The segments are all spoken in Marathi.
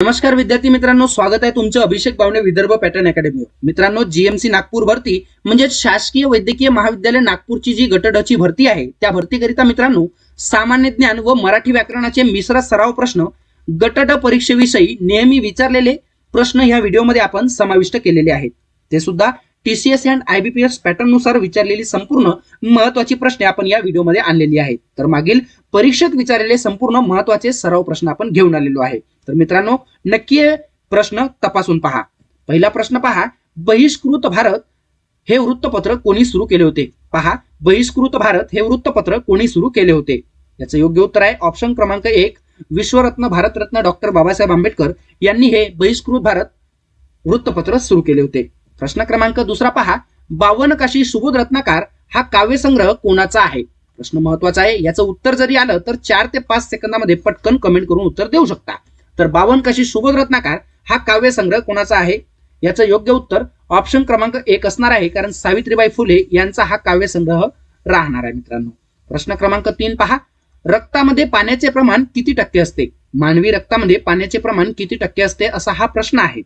नमस्कार विद्यार्थी मित्रांनो स्वागत आहे तुमचं अभिषेक बावणे विदर्भ पॅटर्न अकॅडमीवर. मित्रांनो जीएमसी नागपूर भरती म्हणजे शासकीय वैद्यकीय महाविद्यालय नागपूरची जी गटडची भरती आहे त्या भरतीकरिता मित्रांनो सामान्य ज्ञान व मराठी व्याकरणाचे मिश्र सराव प्रश्न गटड परीक्षेविषयी नेहमी विचारलेले प्रश्न ह्या व्हिडिओमध्ये आपण समाविष्ट केलेले आहेत. ते सुद्धा टीसीएस अँड आयबीपीएस पॅटर्ननुसार विचारलेली संपूर्ण महत्वाची प्रश्ने आपण या व्हिडिओमध्ये आणलेली आहेत. तर मागील परीक्षेत विचारलेले संपूर्ण महत्त्वाचे सराव प्रश्न आपण घेऊन आलेलो आहे. तर मित्रांनो नक्की प्रश्न तपासून पहा. पहिला प्रश्न पहा बहिष्कृत भारत हे वृत्तपत्र कोणी सुरू केले होते? पहा बहिष्कृत भारत हे वृत्तपत्र कोणी सुरू केले होते? याचं योग्य उत्तर आहे ऑप्शन क्रमांक एक विश्वरत्न भारतरत्न डॉक्टर बाबासाहेब आंबेडकर यांनी हे बहिष्कृत भारत वृत्तपत्र सुरू केले होते. प्रश्न क्रमांक दुसरा पहा. बावन काशी सुबोध रत्नाकार हा काव्यसंग्रह कोणाचा आहे? प्रश्न महत्त्वाचा आहे. याचं उत्तर जरी आलं तर चार ते पाच सेकंदामध्ये पटकन कमेंट करून उत्तर देऊ शकता. तर बावन काशी सुबोध रत्नाकार हा काव्यसंग्रह कोणाचा आहे? याचं योग्य उत्तर ऑप्शन क्रमांक एक असणार आहे कारण सावित्रीबाई फुले यांचा हा काव्यसंग्रह राहणार आहे मित्रांनो. प्रश्न क्रमांक तीन पहा. रक्तामध्ये पाण्याचे प्रमाण किती टक्के असते? मानवी रक्तामध्ये पाण्याचे प्रमाण किती टक्के असते? असा हा प्रश्न आहे.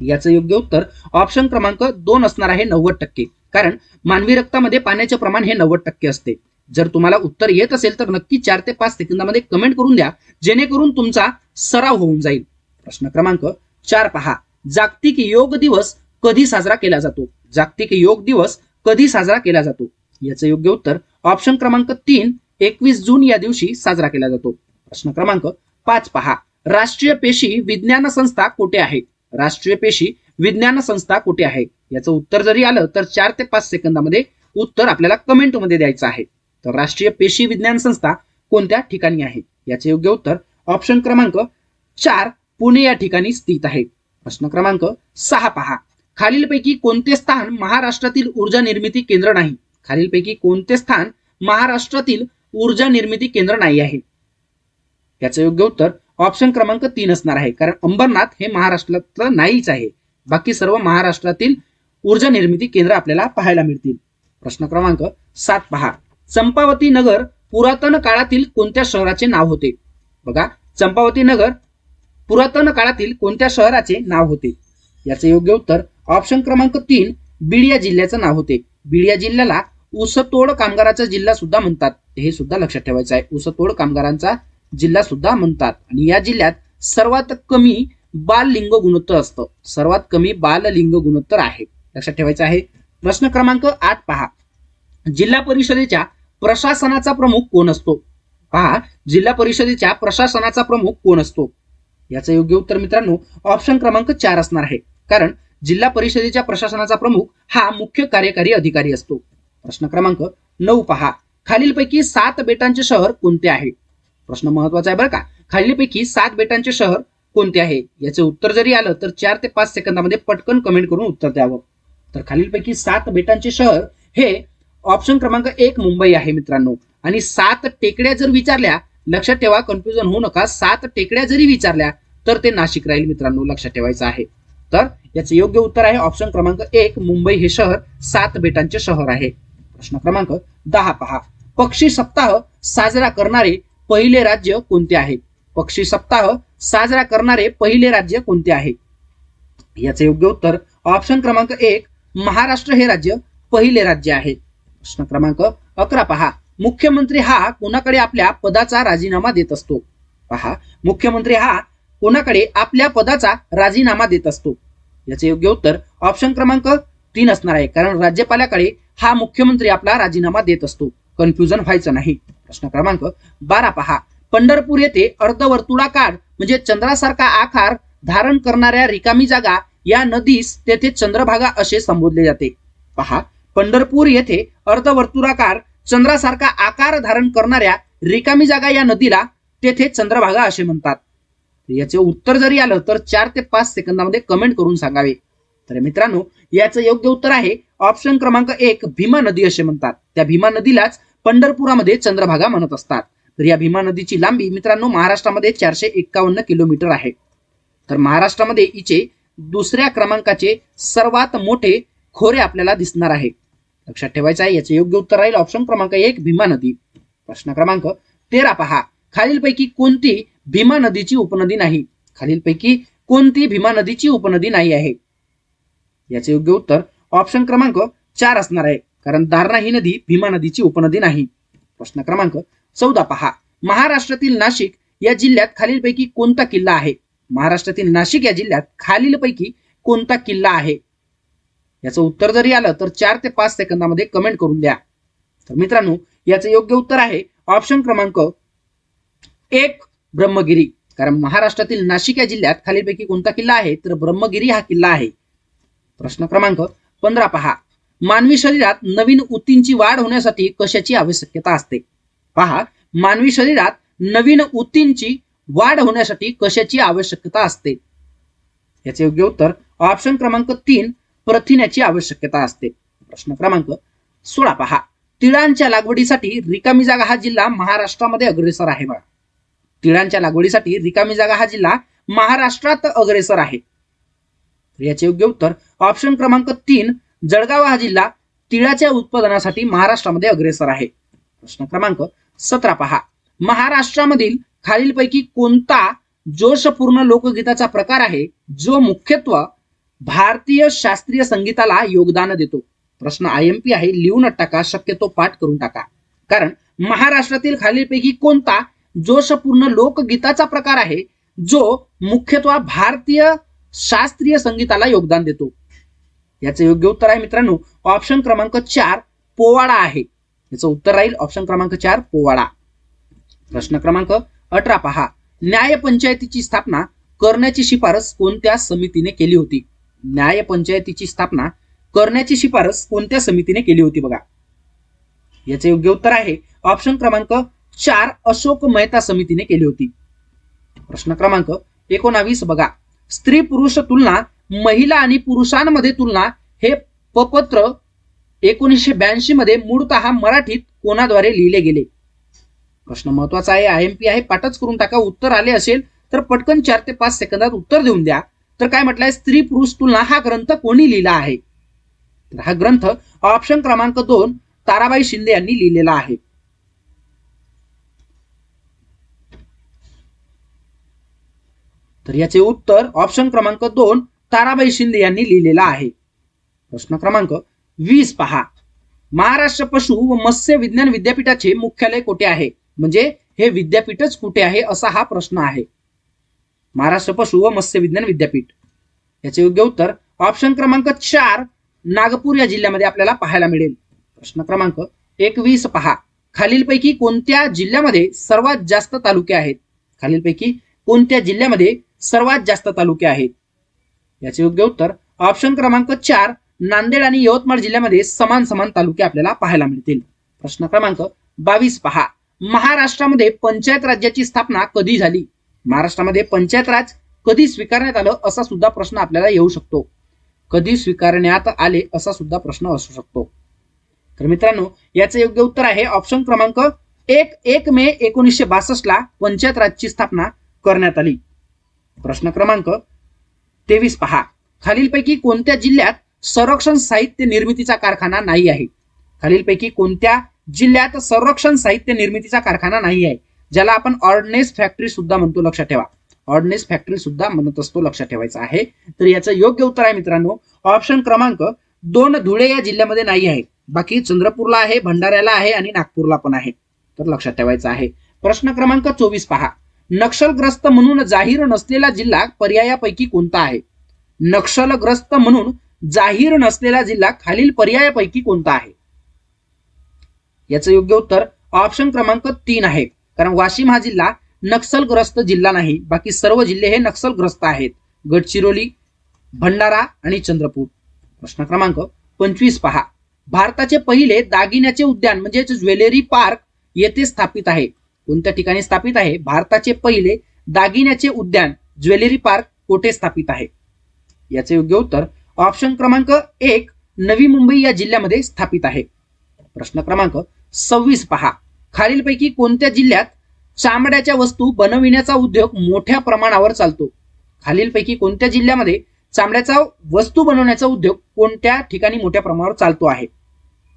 याचं योग्य उत्तर ऑप्शन क्रमांक दोन असणार आहे नव्वद टक्के. कारण मानवी रक्तामध्ये पाण्याचे प्रमाण हे नव्वद टक्के असते. जर तुम्हाला उत्तर येत असेल तर नक्की चार ते पाच सेकंदामध्ये कमेंट करून द्या जेणेकरून तुमचा सराव होऊन जाईल. प्रश्न क्रमांक चार पहा. जागतिक योग दिवस कधी साजरा केला जातो? जागतिक योग दिवस कधी साजरा केला जातो? याचं योग्य उत्तर ऑप्शन क्रमांक तीन एकवीस जून या दिवशी साजरा केला जातो. प्रश्न क्रमांक पाच पहा. राष्ट्रीय पेशी विज्ञान संस्था कुठे आहे? राष्ट्रीय पेशी विज्ञान संस्था कुठे आहे? याचं उत्तर जरी आलं तर चार ते पाच सेकंदामध्ये उत्तर आपल्याला कमेंटमध्ये द्यायचं आहे. तर राष्ट्रीय पेशी विज्ञान संस्था कोणत्या ठिकाणी आहे? याचे योग्य उत्तर ऑप्शन क्रमांक चार पुणे या ठिकाणी स्थित आहे. प्रश्न क्रमांक सहा पहा. खालीलपैकी कोणते स्थान महाराष्ट्रातील ऊर्जा निर्मिती केंद्र नाही? खालीलपैकी कोणते स्थान महाराष्ट्रातील ऊर्जा निर्मिती केंद्र नाही आहे? याचं योग्य उत्तर ऑप्शन क्रमांक तीन असणार आहे. कारण अंबरनाथ हे महाराष्ट्रातलं नाहीच आहे. बाकी सर्व महाराष्ट्रातील ऊर्जा निर्मिती केंद्र आपल्याला पाहायला मिळतील. प्रश्न क्रमांक सात पहा. चंपावती नगर पुरातन काळातील कोणत्या शहराचे नाव होते? बघा चंपावती नगर पुरातन काळातील कोणत्या शहराचे नाव होते? याचे योग्य उत्तर ऑप्शन क्रमांक तीन बीड या जिल्ह्याचं नाव होते. बीड या जिल्ह्याला ऊसतोड कामगाराचा जिल्हा सुद्धा म्हणतात. हे सुद्धा लक्षात ठेवायचं आहे. ऊसतोड कामगारांचा जिल्हा सुद्धा म्हणतात. आणि या जिल्ह्यात सर्वात कमी बाल लिंग गुणोत्तर असतं. सर्वात कमी बाल लिंग गुणोत्तर आहे. लक्षात ठेवायचं आहे. प्रश्न क्रमांक आठ पहा. जिल्हा परिषदेच्या प्रशासनाचा प्रमुख कोण असतो? पहा जिल्हा परिषदेच्या प्रशासनाचा प्रमुख कोण असतो? याचं योग्य उत्तर मित्रांनो ऑप्शन क्रमांक चार असणार आहे. कारण जिल्हा परिषदेच्या प्रशासनाचा प्रमुख हा मुख्य कार्यकारी अधिकारी असतो. प्रश्न क्रमांक नऊ पहा. खालीलपैकी सात बेटांचे शहर कोणते आहे? प्रश्न महत्त्वाचा आहे बरं का. खालीलपैकी सात बेटांचे शहर कोणते आहे? याचे उत्तर जरी आलं तर चार ते पाच सेकंदामध्ये पटकन कमेंट करून उत्तर द्यावं. तर खालीलपैकी सात बेटांचे शहर हे ऑप्शन क्रमांक एक मुंबई आहे मित्रांनो. आणि सात टेकड्या जर विचारल्या लक्षात ठेवा कन्फ्युजन होऊ नका. सात टेकड्या जरी विचारल्या तर ते नाशिक राहील मित्रांनो लक्षात ठेवायचं आहे. तर याचे योग्य उत्तर आहे ऑप्शन क्रमांक एक मुंबई हे शहर सात बेटांचे शहर आहे. प्रश्न क्रमांक दहा पहा. पक्षी सप्ताह साजरा करणारे पहिले राज्य कोणते आहे? पक्षी सप्ताह साजरा करणारे पहिले राज्य कोणते आहे? याचे योग्य उत्तर ऑप्शन क्रमांक एक महाराष्ट्र हे राज्य पहिले राज्य आहे. प्रश्न क्रमांक अकरा पहा. मुख्यमंत्री हा कोणाकडे आपल्या पदाचा राजीनामा देत असतो? पहा. मुख्यमंत्री हा कोणाकडे आपल्या पदाचा राजीनामा देत असतो? याचे योग्य उत्तर ऑप्शन क्रमांक तीन असणार आहे. कारण राज्यपालाकडे हा मुख्यमंत्री आपला राजीनामा देत असतो. कन्फ्युजन व्हायचं नाही. प्रश्न क्रमांक बारा पहा. पंढरपूर येथे अर्धवर्तुळाकार म्हणजे चंद्रासारखा आकार धारण करणाऱ्या रिकामी जागा या नदीस तेथे चंद्रभागा असे संबोधले जाते. पहा पंढरपूर येथे अर्धवर्तुळाकार चंद्रासारखा आकार धारण करणाऱ्या रिकामी जागा या नदीला तेथे चंद्रभागा असे म्हणतात. याचे उत्तर जरी आलं तर चार ते पाच सेकंदामध्ये कमेंट करून सांगावे. तर मित्रांनो याचं योग्य उत्तर आहे ऑप्शन क्रमांक एक भीमा नदी असे म्हणतात. त्या भीमा नदीलाच पंढरपुरामध्ये चंद्रभागा म्हणत असतात. तर या भीमा नदीची लांबी मित्रांनो महाराष्ट्रामध्ये चारशे एक्कावन्न किलोमीटर आहे. तर महाराष्ट्रामध्ये हिचे दुसऱ्या क्रमांकाचे सर्वात मोठे खोरे आपल्याला दिसणार आहे. लक्षात ठेवायचं आहे याचे योग्य उत्तर राहील ऑप्शन क्रमांक एक भीमा नदी. प्रश्न क्रमांक तेरा पहा. खालीलपैकी कोणती भीमा नदीची उपनदी नाही? खालीलपैकी कोणती भीमा नदीची उपनदी नाही आहे? याचे योग्य उत्तर ऑप्शन क्रमांक चार असणार आहे. कारण दारणा ही नदी भीमा नदीची उपनदी नाही. प्रश्न क्रमांक चौदा पहा. महाराष्ट्रातील नाशिक या जिल्ह्यात खालीलपैकी कोणता किल्ला आहे? महाराष्ट्रातील नाशिक या जिल्ह्यात खालीलपैकी कोणता किल्ला आहे? याचं उत्तर जरी आलं तर चार ते पाच सेकंदामध्ये कमेंट करून द्या. तर मित्रांनो याचं योग्य उत्तर आहे ऑप्शन क्रमांक एक ब्रह्मगिरी. कारण महाराष्ट्रातील नाशिक या जिल्ह्यात खालीलपैकी कोणता किल्ला आहे? तर ब्रह्मगिरी हा किल्ला आहे. प्रश्न क्रमांक पंधरा पहा. मानवी शरीरात नवीन ऊतींची वाढ होण्यासाठी कशाची आवश्यकता असते? पहा मानवी शरीरात नवीन ऊतींची वाढ होण्यासाठी कशाची आवश्यकता असते? याचे योग्य उत्तर ऑप्शन क्रमांक तीन प्रथिन्याची आवश्यकता असते. प्रश्न क्रमांक सोळा पहा. तिळांच्या लागवडीसाठी रिकामी जागा हा जिल्हा महाराष्ट्रामध्ये अग्रेसर आहे बघा. तिळांच्या लागवडीसाठी रिकामी जागा हा जिल्हा महाराष्ट्रात अग्रेसर आहे. तर याचे योग्य उत्तर ऑप्शन क्रमांक तीन जळगाव हा जिल्हा तिळाच्या उत्पादनासाठी महाराष्ट्रामध्ये अग्रेसर आहे. प्रश्न क्रमांक सतरा पहा. महाराष्ट्रामधील खालीलपैकी कोणता जोशपूर्ण लोकगीताचा प्रकार आहे जो मुख्यत्व भारतीय शास्त्रीय संगीताला योगदान देतो? प्रश्न आय एम पी आहे लिहून टाका शक्यतो पाठ करून टाका. कारण महाराष्ट्रातील खालीलपैकी कोणता जोशपूर्ण लोकगीताचा प्रकार आहे जो मुख्यत्व भारतीय शास्त्रीय संगीताला योगदान देतो. याचं योग्य उत्तर आहे मित्रांनो ऑप्शन क्रमांक चार पोवाडा आहे. याचं उत्तर राहील ऑप्शन क्रमांक चार पोवाडा. प्रश्न क्रमांक अठरा पहा. न्याय पंचायतीची स्थापना करण्याची शिफारस कोणत्या समितीने केली होती? न्याय पंचायतीची स्थापना करण्याची शिफारस कोणत्या समितीने केली होती बघा. याचे योग्य उत्तर आहे ऑप्शन क्रमांक चार अशोक मेहता समितीने केली होती. प्रश्न क्रमांक एकोणावीस बघा. स्त्री पुरुष तुलना महिला आणि पुरुषांमध्ये तुलना हे पपत्र एकोणीसशे ब्याऐंशी मध्ये मूळतः मराठीत कोणाद्वारे लिहिले गेले? प्रश्न महत्त्वाचा आहे आय एम पी आहे पाठच करून टाका उत्तर आले असेल तर पटकन चार ते पाच सेकंदात उत्तर देऊन द्या. तर काय म्हटलंय? स्त्री पुरुष तुलना हा ग्रंथ कोणी लिहिला आहे? तर हा ग्रंथ ऑप्शन क्रमांक दोन ताराबाई शिंदे यांनी लिहिलेला आहे. तर याचे उत्तर ऑप्शन क्रमांक दोन ताराबाई शिंदे यांनी लिहिलेला आहे. प्रश्न क्रमांक वीस पहा. महाराष्ट्र पशु व मत्स्य विज्ञान विद्यापीठाचे मुख्यालय कुठे आहे? म्हणजे हे विद्यापीठच कुठे आहे असा हा प्रश्न आहे. महाराष्ट्र पशु व मत्स्य विज्ञान विद्यापीठ. याचे योग्य उत्तर ऑप्शन क्रमांक चार नागपूर या जिल्ह्यामध्ये आपल्याला पाहायला मिळेल. प्रश्न क्रमांक एकवीस पहा. खालीलपैकी कोणत्या जिल्ह्यामध्ये सर्वात जास्त तालुके आहेत? खालीलपैकी कोणत्या जिल्ह्यामध्ये सर्वात जास्त तालुके आहेत. याचे योग्य उत्तर ऑप्शन क्रमांक चार नांदेड आणि यवतमाळ जिल्ह्यामध्ये समान समान तालुके आपल्याला पाहायला मिळतील. प्रश्न क्रमांक बावीस पहा. महाराष्ट्रामध्ये पंचायत राज्याची स्थापना कधी झाली? महाराष्ट्रामध्ये पंचायत राज कधी स्वीकारण्यात आलं असा सुद्धा प्रश्न आपल्याला येऊ शकतो. कधी स्वीकारण्यात आले असा सुद्धा प्रश्न असू शकतो. तर मित्रांनो याचं योग्य उत्तर आहे ऑप्शन क्रमांक एक एक मे एकोणीसशे बासष्ट ला पंचायत राजची स्थापना करण्यात आली. प्रश्न क्रमांक तेवीस पहा. खालीलपैकी कोणत्या जिल्ह्यात संरक्षण साहित्य निर्मितीचा कारखाना नाही आहे? खालीलपैकी कोणत्या जिल्ह्यात संरक्षण साहित्य निर्मितीचा कारखाना नाही आहे? ज्याला आपण ऑर्डनेस फॅक्टरी सुद्धा म्हणतो लक्षात ठेवा. ऑर्डनेस फॅक्टरी सुद्धा म्हणत असतो लक्षात ठेवायचं आहे. तर याचं योग्य उत्तर आहे मित्रांनो ऑप्शन क्रमांक दोन धुळे या जिल्ह्यामध्ये नाही आहे. बाकी चंद्रपूरला आहे भंडाऱ्याला आहे आणि नागपूरला पण आहे. तर लक्षात ठेवायचं आहे. प्रश्न क्रमांक चोवीस पहा. नक्षलग्रस्त म्हणून जाहीर नसलेला जिल्हा पर्यायापैकी कोणता आहे? नक्षलग्रस्त म्हणून जाहीर नसलेला जिल्हा खालील पर्यायापैकी कोणता आहे? याचं योग्य उत्तर ऑप्शन क्रमांक तीन आहे. कारण वाशिम हा जिल्हा नक्षलग्रस्त जिल्हा नाही. बाकी सर्व जिल्हे हे नक्षलग्रस्त आहेत. गडचिरोली भंडारा आणि चंद्रपूर. प्रश्न क्रमांक पंचवीस पहा. भारताचे पहिले दागिन्याचे उद्यान म्हणजेच ज्वेलरी पार्क येथे स्थापित आहे. कोणत्या ठिकाणी स्थापित आहे? भारताचे पहिले दागिन्याचे उद्यान ज्वेलरी पार्क कोठे स्थापित आहे? याचे योग्य उत्तर ऑप्शन क्रमांक एक नवी मुंबई या जिल्ह्यामध्ये स्थापित आहे. प्रश्न क्रमांक सव्वीस पहा. खालीलपैकी कोणत्या जिल्ह्यात चामड्याच्या वस्तू बनविण्याचा उद्योग मोठ्या प्रमाणावर चालतो? खालीलपैकी कोणत्या जिल्ह्यामध्ये चामड्याचा वस्तू बनवण्याचा उद्योग कोणत्या ठिकाणी मोठ्या प्रमाणावर चालतो आहे?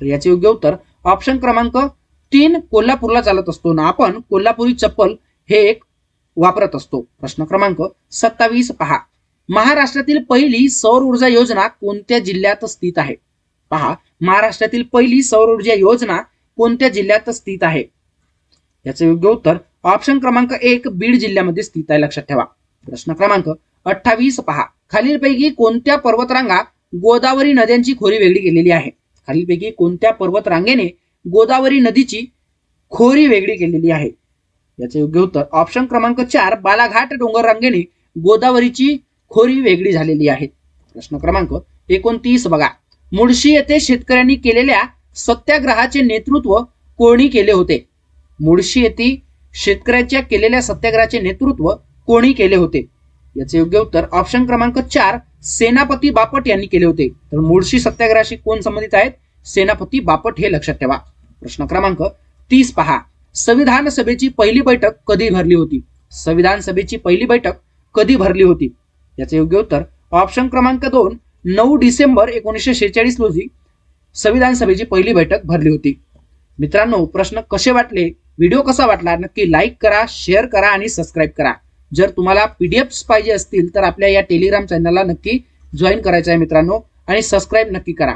तर याचे योग्य उत्तर ऑप्शन क्रमांक तीन कोल्हापूरला चालत असतो ना आपण कोल्हापुरी चप्पल हे एक वापरत असतो. प्रश्न क्रमांक सत्तावीस पहा. महाराष्ट्रातील पहिली सौर ऊर्जा योजना कोणत्या जिल्ह्यात स्थित आहे? पहा महाराष्ट्रातील पहिली सौर ऊर्जा योजना कोणत्या जिल्ह्यात स्थित आहे? याचं योग्य उत्तर ऑप्शन क्रमांक एक बीड जिल्ह्यामध्ये स्थित आहे लक्षात ठेवा. प्रश्न क्रमांक अठ्ठावीस पहा. खालीलपैकी कोणत्या पर्वतरांगा गोदावरी नद्यांची खोरी वेगळी केलेली आहे? खालीलपैकी कोणत्या पर्वतरांगेने गोदावरी नदीची खोरी वेगळी केलेली आहे. याचे योग्य उत्तर ऑप्शन क्रमांक चार बालाघाट डोंगर रांगेने गोदावरीची खोरी वेगळी झालेली आहे. प्रश्न क्रमांक एकोणतीस बघा. मुळशी येथे शेतकऱ्यांनी केलेल्या सत्याग्रहाचे नेतृत्व कोणी केले होते? मुळशी येथे शेतकऱ्याच्या केलेल्या सत्याग्रहाचे नेतृत्व कोणी केले होते? याचे योग्य उत्तर ऑप्शन क्रमांक चार सेनापती बापट यांनी केले होते. तर मुळशी सत्याग्रहाशी कोण संबंधित आहेत? सेनापती बापट हे लक्षात ठेवा. प्रश्न क्रमांक तीस पहा. संविधान सभेची पहिली बैठक कधी भरली होती? संविधान सभेची पहिली बैठक कधी भरली होती? याचे योग्य उत्तर ऑप्शन क्रमांक दोन नऊ डिसेंबर एकोणीसशे शेहेचाळीस रोजी संविधान सभेची पहिली बैठक भरली होती. मित्रांनो प्रश्न कसे वाटले? व्हिडिओ कसा वाटला? नक्की लाईक करा शेअर करा आणि सबस्क्राईब करा. जर तुम्हाला पीडीएफ पाहिजे असतील तर आपल्या या टेलिग्राम चॅनलला नक्की जॉईन करायचं आहे मित्रांनो आणि सबस्क्राईब नक्की करा.